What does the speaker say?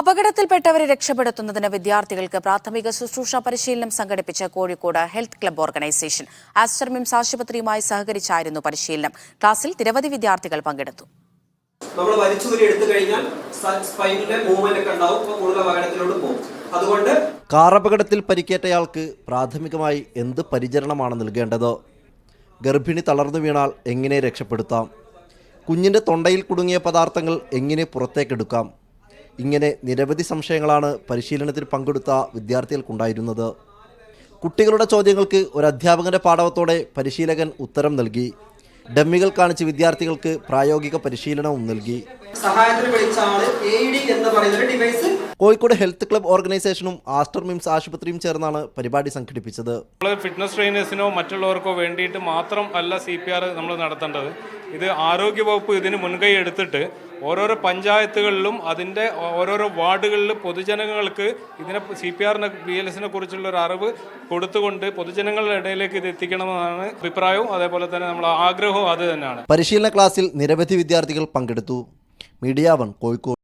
അപകടത്തിൽപ്പെട്ടവരെ രക്ഷപ്പെടുത്തുന്നതിന് വിദ്യാർത്ഥികൾക്ക് പ്രാഥമിക ശുശ്രൂഷ പരിശീലനം സംഘടിപ്പിച്ച Kozhikode health club organisation Aster MIMS ആശുപത്രിയുമായി സഹകരിച്ചായിരുന്നു പരിശീലനം. ക്ലാസ്സിൽ നിരവധി വിദ്യാർത്ഥികൾ പങ്കെടുത്തു. നമ്മൾ വലിച്ചൂരി എടുത്തു കഴിഞ്ഞാൽ സ്പൈനിലെ മൂവ്മെന്റ് ഒക്കെ ഉണ്ടാവും. കൂടുതൽ അപകടത്തിലോട്ട് പോകും. അതുകൊണ്ട് കാറപകടത്തിൽ പരിക്കേറ്റയാൾക്ക് പ്രാഥമികമായി എന്ത് പരിചരണമാണ് നൽകേണ്ടത്? ഗർഭിണി തളർന്നു വീണാൽ എങ്ങനെ രക്ഷപ്പെടുത്താം? കുഞ്ഞിന്റെ തൊണ്ടയിൽ കുടുങ്ങിയ പദാർത്ഥങ്ങൾ എങ്ങനെ പുറത്തേക്കെടുക്കാം? ഇങ്ങനെ നിരവധി സംശയങ്ങളാണ് പരിശീലനത്തിൽ പങ്കെടുത്ത വിദ്യാർത്ഥികൾക്കുണ്ടായിരുന്നത്. കുട്ടികളുടെ ചോദ്യങ്ങൾക്ക് ഒരു അധ്യാപകന്റെ പാഠവത്തോടെ പരിശീലകൻ ഉത്തരം നൽകി. ഡമ്മികൾ കാണിച്ച് വിദ്യാർത്ഥികൾക്ക് പ്രായോഗിക പരിശീലനവും നൽകി. സഹായത്തിന് വിളിച്ച ആൾ എ ഡി എന്ന് പറയുന്ന ഒരു ഡിവൈസ് കോഴിക്കോട് ഹെൽത്ത് ക്ലബ് ഓർഗനൈസേഷനും ആസ്റ്റർ മിംസ് ആശുപത്രിയും ചേർന്നാണ് പരിപാടി സംഘടിപ്പിച്ചത്. നമ്മൾ ഫിറ്റ്നസ് ട്രെയിനേഴ്സിനോ മറ്റുള്ളവർക്കോ വേണ്ടിയിട്ട് മാത്രം അല്ല സി പി ആർ നമ്മൾ നടത്തേണ്ടത്. ഇത് ആരോഗ്യവകുപ്പ് ഇതിന് മുൻകൈ എടുത്തിട്ട് ഓരോരോ പഞ്ചായത്തുകളിലും അതിന്റെ ഓരോരോ വാർഡുകളിൽ പൊതുജനങ്ങൾക്ക് ഇതിനെ സി പി ആറിനെ ബി എൽ എസിനെ കുറിച്ചുള്ള ഒരു അറിവ് കൊടുത്തുകൊണ്ട് പൊതുജനങ്ങളുടെ ഇടയിലേക്ക് ഇത് എത്തിക്കണമെന്നാണ് അഭിപ്രായവും. അതേപോലെ തന്നെ നമ്മൾ ആഗ്രഹവും അത് തന്നെയാണ്. പരിശീലന ക്ലാസ്സിൽ നിരവധി വിദ്യാർത്ഥികൾ പങ്കെടുത്തു. Media one Kozhikode.